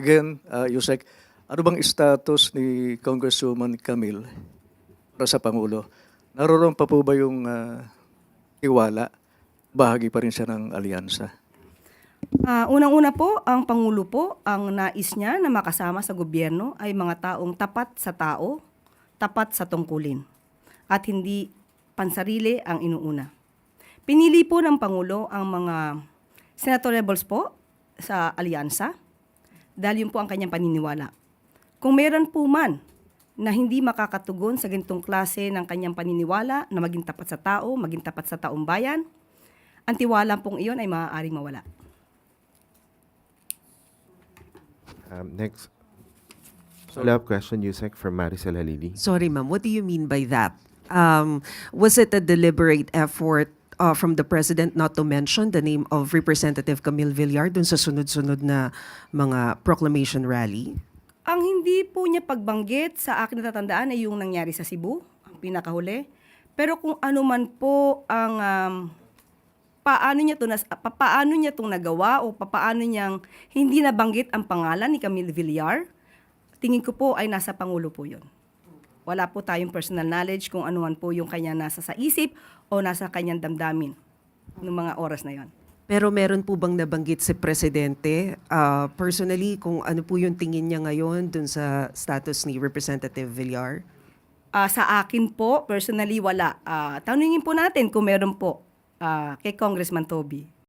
Again, uh, Yusek, ano bang status ni Congresswoman Camille para sa Pangulo? Naroon pa po ba yung uh, tiwala? Bahagi pa rin siya ng alyansa. Ah, unang-una po, ang Pangulo po, ang nais niya na makasama sa gobyerno ay mga taong tapat sa tao, tapat sa tungkulin, at hindi pansarili ang inuuna. Pinili po ng Pangulo ang mga senatorables po sa alyansa dahil yun po ang kanyang paniniwala. Kung meron po man na hindi makakatugon sa ganitong klase ng kanyang paniniwala na maging tapat sa tao, maging tapat sa taong bayan, ang tiwala pong iyon ay maaaring mawala. Um, next. Follow-up question, Yusek, from Maricel Halili. Sorry, ma'am. What do you mean by that? Um, was it a deliberate effort uh, from the president not to mention the name of Representative Camille Villar dun sa sunod-sunod na mga proclamation rally? Ang hindi po niya pagbanggit sa akin natatandaan ay yung nangyari sa Cebu, ang pinakahuli. Pero kung ano man po ang um, paano niya to nas, pa- paano niya tong nagawa o paano niyang hindi nabanggit ang pangalan ni Camille Villar, tingin ko po ay nasa pangulo po 'yon. Wala po tayong personal knowledge kung man po yung kanya nasa sa isip o nasa kanyang damdamin ng mga oras na 'yon. Pero meron po bang nabanggit si Presidente uh, personally kung ano po yung tingin niya ngayon dun sa status ni Representative Villar? Ah, sa akin po, personally, wala. Ah, tanungin po natin kung meron po ah, kay Congressman Toby.